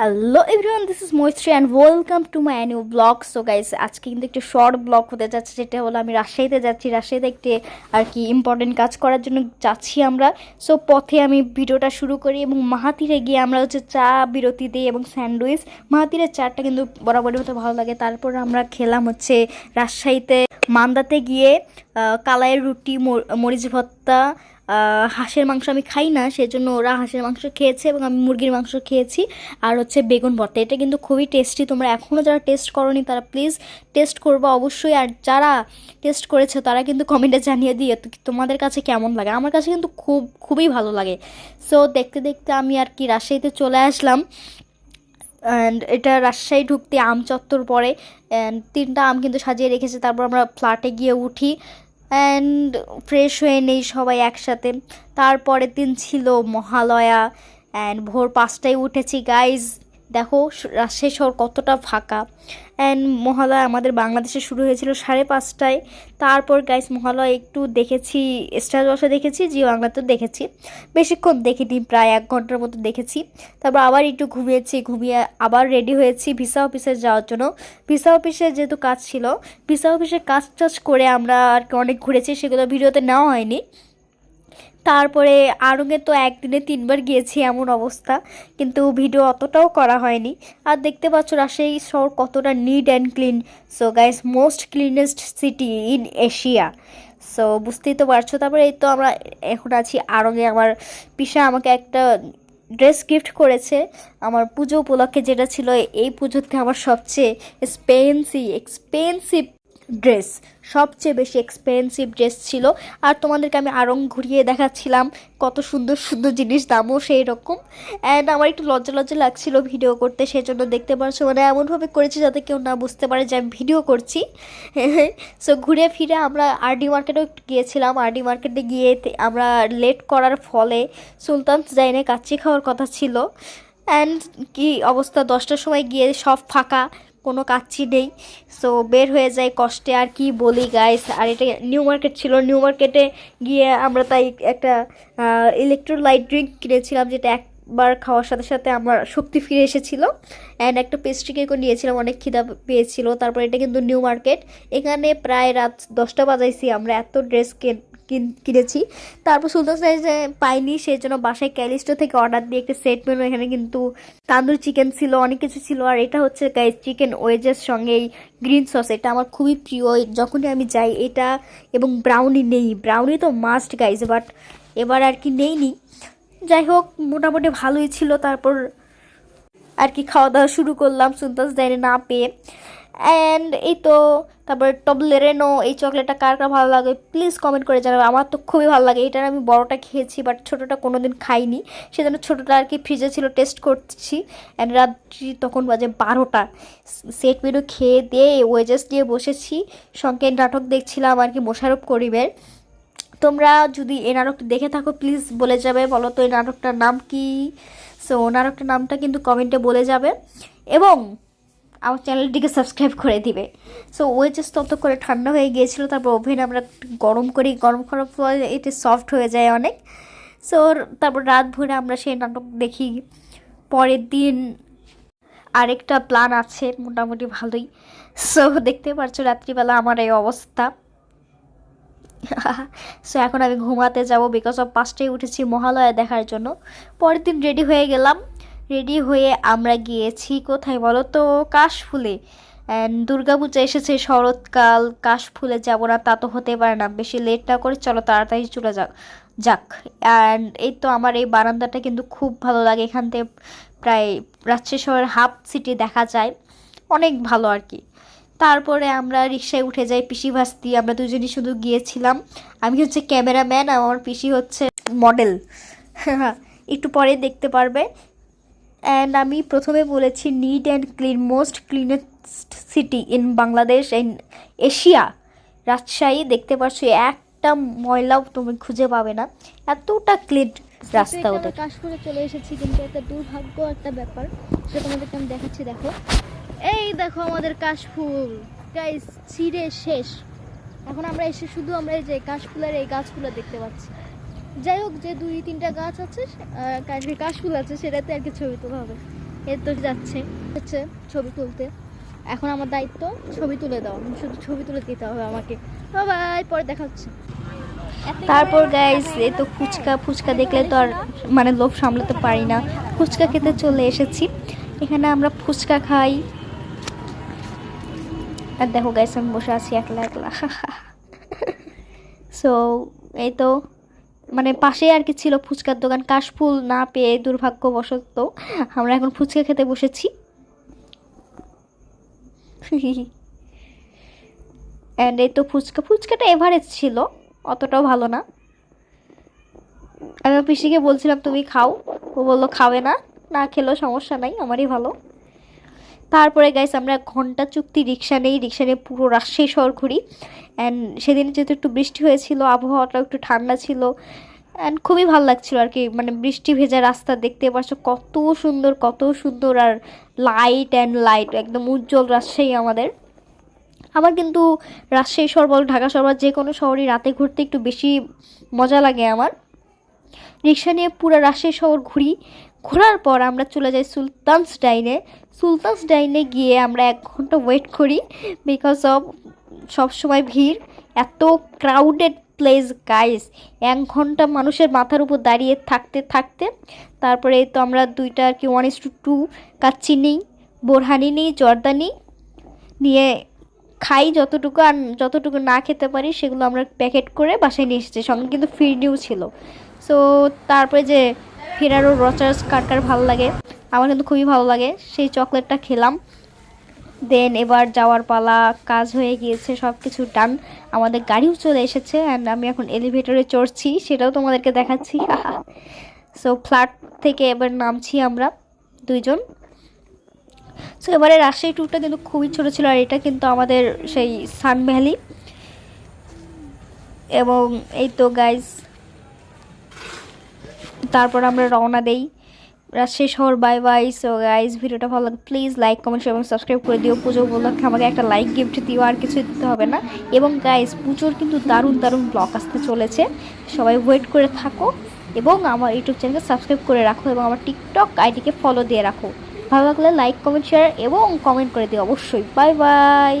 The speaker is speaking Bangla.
Hello everyone this is Maitri and welcome to my new blog so guys আজকে কিন্তু একটু শর্ট ব্লগ হতে যাচ্ছে যেটা হলো আমি রাজশাহীতে যাচ্ছি। রাজশাহীতে একটি আর কি ইম্পর্টেন্ট কাজ করার জন্য যাচ্ছি আমরা। সো পথে আমি ভিডিওটা শুরু করি এবং মাহাতিরে গিয়ে আমরা হচ্ছে চা বিরতি দিই এবং স্যান্ডউইচ। মাহাতিরের চাটা কিন্তু বরাবরই হতে ভালো লাগে। তারপর আমরা খেলাম হচ্ছে রাজশাহীতে মান্দাতে গিয়ে কালাইয়ের রুটি মর- মরিচ আহ, হাঁসের মাংস আমি খাই না, সেজন্য ওরা হাঁসের মাংস খেয়েছে এবং আমি মুরগির মাংস খেয়েছি। আর হচ্ছে বেগুন ভর্তা, এটা কিন্তু খুবই টেস্টি তোমরা এখনও যারা টেস্ট করনি, তারা প্লিজ টেস্ট করব অবশ্যই। আর যারা টেস্ট করেছে, তারা কিন্তু কমেন্টে জানিয়ে দিয়ে তোমাদের কাছে কেমন লাগে। আমার কাছে কিন্তু খুব, খুবই ভালো লাগে। সো দেখতে দেখতে আমি আর কি রাজশাহীতে চলে আসলাম। অ্যান্ড এটা রাজশাহী ঢুকতে আম চত্বর পরে অ্যান্ড তিনটা আম কিন্তু সাজিয়ে রেখেছে। তারপর আমরা ফ্ল্যাটে গিয়ে উঠি। অ্যান্ড ফ্রেশ হয়ে নেই সবাই একসাথে। তারপরের দিন ছিল মহালয়া। অ্যান্ড ভোর পাঁচটায় উঠেছি গাইজ দেখো রাজশাহী শহর কতটা ফাঁকা। অ্যান্ড মহালয়া আমাদের বাংলাদেশে শুরু হয়েছিল সাড়ে পাঁচটায়। তারপর গাইজ মহালয়া একটু দেখেছি, স্টার বসে দেখেছি, জিও তো দেখেছি। বেশিক্ষণ দেখিনি, প্রায় এক ঘণ্টার মতো দেখেছি। তারপর আবার একটু ঘুমিয়েছি, ঘুমিয়ে আবার রেডি হয়েছি ভিসা অফিসে যাওয়ার জন্য। ভিসা অফিসে যেহেতু কাজ ছিল ভিসা অফিসে কাজ টাজ করে আমরা আর কি অনেক ঘুরেছি, সেগুলো ভিডিওতে নেওয়া হয়নি। তারপরে আড়ঙে তো একদিনে তিনবার গিয়েছি এমন অবস্থা, কিন্তু ভিডিও অতটাও করা হয়নি। আর দেখতে পাচ্ছ রাজশাহী শহর কতটা neat and clean so guys most cleanest city in Asia so বুঝতেই তো পারছ, তারপরে এই তো আমরা এখন আছি আড়ঙে আমার পিসা আমাকে একটা ড্রেস গিফট করেছে, আমার পুজো উপলক্ষে যেটা ছিল এই পুজোতে আমার সবচেয়ে এক্সপেন্সিভ এক্সপেন্সিভ ড্রেস সবচেয়ে বেশি এক্সপেন্সিভ ড্রেস ছিল। আর তোমাদেরকে আমি আরং ঘুরিয়ে দেখাচ্ছিলাম কত সুন্দর সুন্দর জিনিস, দামও সেই রকম অ্যান্ড আমার একটু লজ্জা লজ্জা লাগছিল ভিডিও করতে সেই জন্য দেখতে পারছ মানে এমনভাবে করেছি যাতে কেউ না বুঝতে পারে যে আমি ভিডিও করছি। সো ঘুরে ফিরে আমরা আরডি মার্কেটেও একটু গিয়েছিলাম। আরডি মার্কেটে গিয়ে আমরা লেট করার ফলে সুলতান জাইনে কাচ্চি খাওয়ার কথা ছিল। অ্যান্ড কি অবস্থা? দশটার সময় গিয়ে সব ফাঁকা। কোনো কাচ্চি নেই। সো বের হয়ে যায় কষ্টে, আর কি বলি গাইস আর এটা নিউ মার্কেট ছিল। নিউ মার্কেটে গিয়ে আমরা তাই একটা ইলেকট্রোলাইট ড্রিঙ্ক কিনেছিলাম, যেটা একবার খাওয়ার সাথে সাথে আমার শক্তি ফিরে এসেছিল। অ্যান্ড একটা পেস্ট্রি কেকও নিয়েছিলাম, অনেক খিদা পেয়েছিল। তারপর এটা কিন্তু নিউ মার্কেট এখানে প্রায় রাত দশটা বাজাইছি আমরা, এত ড্রেস কিনেছি। তারপর সুলতান সাইজে পাইনি সেই জন্য বাসায় ক্যালিস্টো থেকে অর্ডার দিয়ে একটা সেট মেনু এখানে কিন্তু তান্দুর চিকেন ছিল, অনেক কিছু ছিল। আর এটা হচ্ছে গাইস চিকেন ওয়েজের সঙ্গে এই গ্রিন সস এটা আমার খুবই প্রিয়। যখনই আমি যাই, এটা এবং ব্রাউনি নেই। ব্রাউনি তো মাস্ট গাইজ বাট এবার আর কি নেইনি। যাই হোক, মোটামুটি ভালোই ছিল। তারপর আর কি খাওয়া দাওয়া শুরু করলাম। সুলতান জাইনে না পেয়ে অ্যান্ড এই তো, তারপর টবলেরেনো এই চকলেটটা কার কার ভালো লাগে? প্লিজ কমেন্ট করে জানাবে। আমার তো খুবই ভালো লাগে। এটার আমি বড়টা খেয়েছি বাট ছোটোটা কোনো দিন খাইনি। সেজন্য ছোটোটা আর কি ফ্রিজে ছিল টেস্ট করছি। অ্যান্ড রাত্রি তখন বাজে বারোটা। সেট মেনু খেয়ে দিয়ে ওয়েজেস দিয়ে বসেছি। সঙ্গে নাটক দেখছিলাম আর কি মোশারফ করিমের। তোমরা যদি এই নাটকটা দেখে থাকো প্লিজ বলে যাবে। বলো তো এই নাটকটার নাম কি? সো নাটকটার নামটা কিন্তু কমেন্টে বলে যাবে। এবং আমার চ্যানেলটিকে সাবস্ক্রাইব করে দিবে। সো ওয়েচেস তত করে ঠান্ডা হয়ে গিয়েছিল, তারপর ওভেন আমরা গরম করি, গরম করার ফলে এটা সফট হয়ে যায় অনেক। সো তারপর রাত ভরে আমরা সেই নাটক দেখি। পরের দিন আরেকটা প্ল্যান আছে, মোটামুটি ভালোই। সো দেখতে পারছ রাত্রিবেলা আমার এই অবস্থা। সো এখন আমি ঘুমাতে যাব বিকজ অফ পাঁচটায় উঠেছি মহালয়া দেখার জন্য। পরের দিন রেডি হয়ে গেলাম। রেডি হয়ে আমরা গিয়েছি। কোথায় বলো তো? কাশফুলে। অ্যান্ড দুর্গাপূজা এসেছে শরৎকাল, কাশফুলে যাব না তা তো হতে পারে না। বেশি লেট না করে চলো তাড়াতাড়ি চলে যাক যাক। অ্যান্ড এই তো আমার এই বারান্দাটা কিন্তু খুব ভালো লাগে। এখান থেকে প্রায় রাজশাহী শহরের হাফ সিটি দেখা যায়। অনেক ভালো আর কি। তারপরে আমরা রিক্সায় উঠে যাই পিসি ভাস্তি। আমরা দুজনই শুধু গিয়েছিলাম। আমি হচ্ছে ক্যামেরাম্যান আমার পিসি হচ্ছে মডেল একটু পরে দেখতে পারবে। অ্যান্ড আমি প্রথমে বলেছি neat and clean most cleanest city in Bangladesh and Asia Rajshahi দেখতে পাচ্ছ একটা ময়লাও তুমি খুঁজে পাবে না। এতটা ক্লিন রাস্তা ওদের। কাশপুরে চলে এসেছি কিন্তু একটা দুর্ভাগ্য একটা ব্যাপার সেটা তোমাদেরকে আমি দেখাচ্ছি দেখো। এই দেখো আমাদের কাশফুল। গাইস ছিঁড়ে শেষ। এখন আমরা এসে শুধু আমরা এই যে কাশফুলের এই গাছগুলো দেখতে পাচ্ছি। যাই হোক, যে দুই, তিনটা গাছ আছে কাশফুল আছে, সেটাতে আর কি ছবি তোলা হবে। এ তো যাচ্ছে, হচ্ছে ছবি তুলতে। এখন আমার দায়িত্ব ছবি তুলে দাও শুধু ছবি তুলে দিতে হবে আমাকে। বাই পরে দেখা হচ্ছে। তারপর গাইস এই তো ফুচকা ফুচকা দেখলে তো আর মানে লোভ সামলাতে পারি না। ফুচকা খেতে চলে এসেছি। এখানে আমরা ফুচকা খাই। আর দেখো গাইস আমি বসে আছি একলা একলা। সো এই তো মানে পাশে আর কি ছিল ফুচকার দোকান। কাশফুল না পেয়ে দুর্ভাগ্যবশত আমরা এখন ফুচকা খেতে বসেছি। অ্যান্ড এই তো ফুচকা। ফুচকাটা এভারেজ ছিল, অতটাও ভালো না। আমি পিসিকে বলছিলাম, তুমি খাও। ও বলল, খাবে না না খেলেও সমস্যা নাই, আমারই ভালো। তারপরে গাইস আমরা ঘণ্টা চুক্তি রিক্সা নেই। রিক্সা নিয়ে পুরো রাজশাহী শহর ঘুরি। অ্যান্ড সেদিন যেহেতু একটু বৃষ্টি হয়েছিল, আবহাওয়াটা একটু ঠান্ডা ছিল অ্যান্ড খুবই ভালো লাগছিল আর কি। মানে বৃষ্টি ভেজা রাস্তা দেখতে পাচ্ছ, কত সুন্দর কত সুন্দর আর লাইট অ্যান্ড লাইট একদম উজ্জ্বল রাজশাহী আমাদের। আমার কিন্তু রাজশাহী শহর বল ঢাকা শহর যে কোনো শহরই রাতে ঘুরতে একটু বেশি মজা লাগে আমার। রিক্সা নিয়ে পুরো রাজশাহী শহর ঘুরি। ঘোরার পর আমরা চলে যাই সুলতানস ডাইনে। সুলতানস ডাইনে গিয়ে আমরা এক ঘণ্টা ওয়েট করি বিকজ অফ সবসময় ভিড়। এত ক্রাউডেড প্লেস গাইস এক ঘণ্টা মানুষের মাথার উপর দাঁড়িয়ে থাকতে থাকতে। তারপরে তো আমরা দুইটা আর কি one is two two kacchi নিই বোরহানি নিই জর্দা নিই নিয়ে খাই যতটুকু আর যতটুকু না খেতে পারি, সেগুলো আমরা প্যাকেট করে বাসায় নিয়ে এসেছি। সঙ্গে কিন্তু ফিরনিও ছিল। সো তারপরে যে ফেরারও রচার্স কার কার ভালো লাগে, আমার কিন্তু খুবই ভালো লাগে। সেই চকলেটটা খেলাম। দেন এবার যাওয়ার পালা, কাজ হয়ে গিয়েছে সব কিছু ডান আমাদের গাড়িও চলে এসেছে অ্যান্ড আমি এখন এলিভেটরে চড়ছি, সেটাও তোমাদেরকে দেখাচ্ছি। সো ফ্ল্যাট থেকে এবার নামছি আমরা দুইজন। সো এবারে রাজশাহী ট্যুরটা কিন্তু খুবই ছোটো ছিল আর এটা কিন্তু আমাদের সেই সান ভ্যালি এবং এই তো গাইজ তারপর আমরা রওনা দেই। রাজশাহী শহর বাই বাই সো গাইজ ভিডিওটা ভালো লাগে প্লিজ লাইক কমেন্ট এবং সাবস্ক্রাইব করে দিও। পুজো উপলক্ষে আমাকে একটা লাইক গিফট দিও, আর কিছু দিতে হবে না। এবং গাইজ পুজোর কিন্তু দারুণ দারুণ ব্লগ আসতে চলেছে। সবাই ওয়েট করে থাকো এবং আমার ইউটিউব চ্যানেলকে সাবস্ক্রাইব করে রাখো এবং আমার টিকটক আইডিকে ফলো দিয়ে রাখো। ভালো লাগলে লাইক কমেন্ট শেয়ার এবং কমেন্ট করে দিও। অবশ্যই। Bye bye